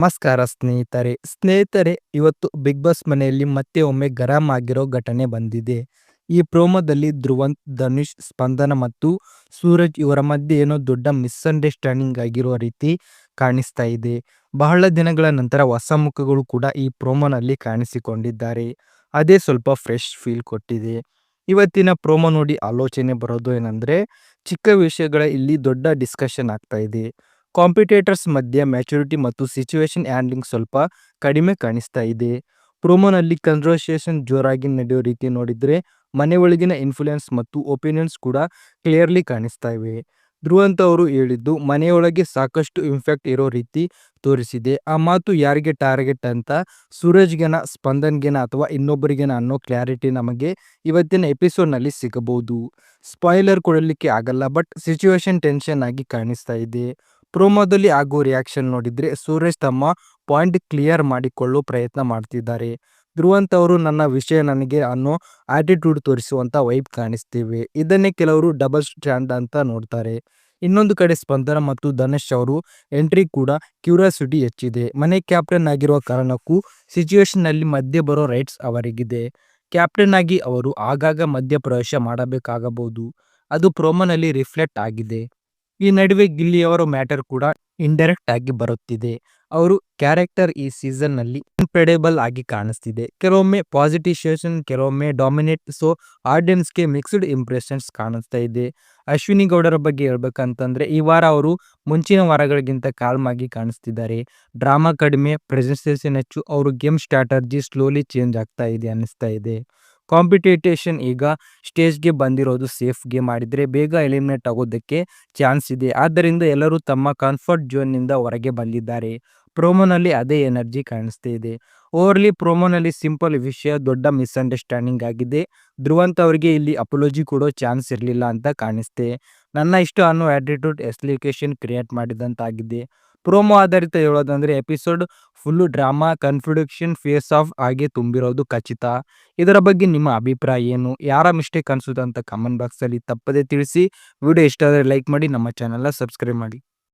ನಮಸ್ಕಾರ ಸ್ನೇಹಿತರೆ. ಸ್ನೇಹಿತರೆ, ಇವತ್ತು ಬಿಗ್ ಬಾಸ್ ಮನೆಯಲ್ಲಿ ಮತ್ತೆ ಒಮ್ಮೆ ಗರಂ ಆಗಿರೋ ಘಟನೆ ಬಂದಿದೆ. ಈ ಪ್ರೋಮೋದಲ್ಲಿ ಧ್ರುವಂತ್ ಧನುಷ್, ಸ್ಪಂದನ ಮತ್ತು ಸೂರಜ್ ಇವರ ಮಧ್ಯೆ ಏನೋ ದೊಡ್ಡ ಮಿಸ್ಅಂಡರ್ಸ್ಟ್ಯಾಂಡಿಂಗ್ ಆಗಿರುವ ರೀತಿ ಕಾಣಿಸ್ತಾ ಇದೆ. ಬಹಳ ದಿನಗಳ ನಂತರ ಹೊಸ ಮುಖಗಳು ಕೂಡ ಈ ಪ್ರೋಮೋನಲ್ಲಿ ಕಾಣಿಸಿಕೊಂಡಿದ್ದಾರೆ. ಅದೇ ಸ್ವಲ್ಪ ಫ್ರೆಶ್ ಫೀಲ್ ಕೊಟ್ಟಿದೆ. ಇವತ್ತಿನ ಪ್ರೋಮೋ ನೋಡಿ ಆಲೋಚನೆ ಬರೋದು ಏನಂದ್ರೆ, ಚಿಕ್ಕ ವಿಷಯಗಳ ಇಲ್ಲಿ ದೊಡ್ಡ ಡಿಸ್ಕಷನ್ ಆಗ್ತಾ ಇದೆ. ಕಾಂಪಿಟೇಟರ್ಸ್ ಮಧ್ಯೆ ಮ್ಯಾಚುರಿಟಿ ಮತ್ತು ಸಿಚುವೇಶನ್ ಹ್ಯಾಂಡ್ಲಿಂಗ್ ಸ್ವಲ್ಪ ಕಡಿಮೆ ಕಾಣಿಸ್ತಾ ಇದೆ. ಪ್ರೋಮೋನಲ್ಲಿ ಕನ್ವರ್ಸೇಷನ್ ಜೋರಾಗಿ ನಡೆಯೋ ರೀತಿ ನೋಡಿದರೆ ಮನೆ ಒಳಗಿನ ಇನ್ಫ್ಲುಯೆನ್ಸ್ ಮತ್ತು ಒಪಿನಿಯನ್ಸ್ ಕೂಡ ಕ್ಲಿಯರ್ಲಿ ಕಾಣಿಸ್ತಾ ಇವೆ. ಧ್ರುವಂತ ಅವರು ಹೇಳಿದ್ದು, ಮನೆಯೊಳಗೆ ಸಾಕಷ್ಟು ಇಂಫ್ಯಾಕ್ಟ್ ಇರೋ ರೀತಿ ತೋರಿಸಿದೆ. ಆ ಮಾತು ಯಾರಿಗೆ ಟಾರ್ಗೆಟ್ ಅಂತ ಸೂರಜ್ಗೆನ, ಸ್ಪಂದನ್ಗೆನ ಅಥವಾ ಇನ್ನೊಬ್ಬರಿಗೆನ ಅನ್ನೋ ಕ್ಲಾರಿಟಿ ನಮಗೆ ಇವತ್ತಿನ ಎಪಿಸೋಡ್ನಲ್ಲಿ ಸಿಗಬಹುದು. ಸ್ಪಾಯ್ಲರ್ ಕೊಡಲಿಕ್ಕೆ ಆಗಲ್ಲ ಬಟ್ ಸಿಚುವೇಶನ್ ಟೆನ್ಷನ್ ಆಗಿ ಕಾಣಿಸ್ತಾ ಇದೆ. ಪ್ರೋಮೋದಲ್ಲಿ ಆಗೋ ರಿಯಾಕ್ಷನ್ ನೋಡಿದ್ರೆ ಸುರೇಶ್ ತಮ್ಮ ಪಾಯಿಂಟ್ ಕ್ಲಿಯರ್ ಮಾಡಿಕೊಳ್ಳೋ ಪ್ರಯತ್ನ ಮಾಡ್ತಿದ್ದಾರೆ. ಧ್ರುವಂತ್ ಅವರು ನನ್ನ ವಿಷಯ ನನಗೆ ಅನ್ನೋ ಆಟಿಟ್ಯೂಡ್ ತೋರಿಸುವಂತ ವೈಬ್ ಕಾಣಿಸ್ತೀವಿ. ಇದನ್ನೇ ಕೆಲವರು ಡಬಲ್ ಸ್ಟ್ಯಾಂಡ್ ಅಂತ ನೋಡ್ತಾರೆ. ಇನ್ನೊಂದು ಕಡೆ ಸ್ಪಂದನ ಮತ್ತು ಧನುಷ್ ಅವರು ಎಂಟ್ರಿ ಕೂಡ ಕ್ಯೂರಿಯಾಸಿಟಿ ಹೆಚ್ಚಿದೆ. ಮನೆ ಕ್ಯಾಪ್ಟನ್ ಆಗಿರುವ ಕಾರಣಕ್ಕೂ ಸಿಚುವೇಶನ್ ಅಲ್ಲಿ ಮಧ್ಯೆ ಬರೋ ರೈಟ್ಸ್ ಅವರಿಗಿದೆ. ಕ್ಯಾಪ್ಟನ್ ಆಗಿ ಅವರು ಆಗಾಗ ಮಧ್ಯ ಪ್ರವೇಶ ಮಾಡಬೇಕಾಗಬಹುದು. ಅದು ಪ್ರೋಮೋನಲ್ಲಿ ರಿಫ್ಲೆಕ್ಟ್ ಆಗಿದೆ. ಈ ನಡುವೆ ಗಿಲ್ಲಿಯವರ ಮ್ಯಾಟರ್ ಕೂಡ ಇಂಡೈರೆಕ್ಟ್ ಆಗಿ ಬರುತ್ತಿದೆ. ಅವರು ಕ್ಯಾರೆಕ್ಟರ್ ಈ ಸೀಸನ್ನಲ್ಲಿ ಇನ್ಕ್ರೆಡಿಬಲ್ ಆಗಿ ಕಾಣಿಸ್ತಿದೆ. ಕೆಲವೊಮ್ಮೆ ಪಾಸಿಟಿವೇಶನ್ ಕೆಲವೊಮ್ಮೆ ಡಾಮಿನೇಟ್ ಸೊ ಆಡಿಯನ್ಸ್ಗೆ ಮಿಕ್ಸ್ಡ್ ಇಂಪ್ರೆಷನ್ಸ್ ಕಾಣಿಸ್ತಾ ಇದೆ. ಅಶ್ವಿನಿ ಗೌಡರ ಬಗ್ಗೆ ಹೇಳ್ಬೇಕಂತಂದ್ರೆ, ಈ ವಾರ ಅವರು ಮುಂಚಿನ ವಾರಗಳಿಗಿಂತ ಕಾಲ್ಮ್ ಆಗಿ ಕಾಣಿಸ್ತಿದ್ದಾರೆ. ಡ್ರಾಮಾ ಕಡಿಮೆ ಪ್ರೆಸೆನ್ಸೇಷನ್ ಹೆಚ್ಚು, ಅವರು ಗೇಮ್ ಸ್ಟ್ರಾಟರ್ಜಿ ಸ್ಲೋಲಿ ಚೇಂಜ್ ಆಗ್ತಾ ಇದೆ, ಅನ್ನಿಸ್ತಾ ಇದೆ. ಕಾಂಪಿಟೇಷನ್ ಈಗ ಸ್ಟೇಜ್ಗೆ ಬಂದಿರೋದು ಸೇಫ್ಗೆ ಮಾಡಿದರೆ ಬೇಗ ಎಲಿಮಿನೇಟ್ ಆಗೋದಕ್ಕೆ ಚಾನ್ಸ್ ಇದೆ. ಆದ್ದರಿಂದ ಎಲ್ಲರೂ ತಮ್ಮ ಕಂಫರ್ಟ್ ಝೋನ್ನಿಂದ ಹೊರಗೆ ಬಂದಿದ್ದಾರೆ. ಪ್ರೋಮೋನಲ್ಲಿ ಅದೇ ಎನರ್ಜಿ ಕಾಣಿಸ್ತಾ ಇದೆ. ಓವರ್ಲಿ ಪ್ರೋಮೋನಲ್ಲಿ ಸಿಂಪಲ್ ವಿಷಯ, ದೊಡ್ಡ ಮಿಸ್ಅಂಡರ್ಸ್ಟ್ಯಾಂಡಿಂಗ್ ಆಗಿದೆ. ಧ್ರುವಂತ ಅವರಿಗೆ ಇಲ್ಲಿ ಅಪೋಲಜಿ ಕೊಡೋ ಚಾನ್ಸ್ ಇರಲಿಲ್ಲ ಅಂತ ಕಾಣಿಸ್ತೆ. ನನ್ನ ಇಷ್ಟ ಅನ್ನೋ ಆ್ಯಟಿಟ್ಯೂಡ್ ಎಸ್ಲಿಕೇಶನ್ ಕ್ರಿಯೇಟ್ ಮಾಡಿದಂತಾಗಿದೆ. ಪ್ರೋಮೋ ಆಧಾರಿತ ಹೇಳೋದಂದ್ರೆ ಎಪಿಸೋಡ್ ಫುಲ್ಲು ಡ್ರಾಮಾ ಕನ್ಫ್ಯೂಡಕ್ಷನ್ ಫೇಸ್ ಆಫ್ ಆಗಿ ತುಂಬಿರೋದು ಖಚಿತ. ಇದರ ಬಗ್ಗೆ ನಿಮ್ಮ ಅಭಿಪ್ರಾಯ ಏನು? ಯಾರ ಮಿಸ್ಟೇಕ್ ಅನಿಸುತ್ತೆ ಅಂತ ಕಮೆಂಟ್ ಬಾಕ್ಸಲ್ಲಿ ತಪ್ಪದೇ ತಿಳಿಸಿ. ವಿಡಿಯೋ ಇಷ್ಟ ಆದರೆ ಲೈಕ್ ಮಾಡಿ, ನಮ್ಮ ಚಾನಲ್ನ ಸಬ್ಸ್ಕ್ರೈಬ್ ಮಾಡಿ.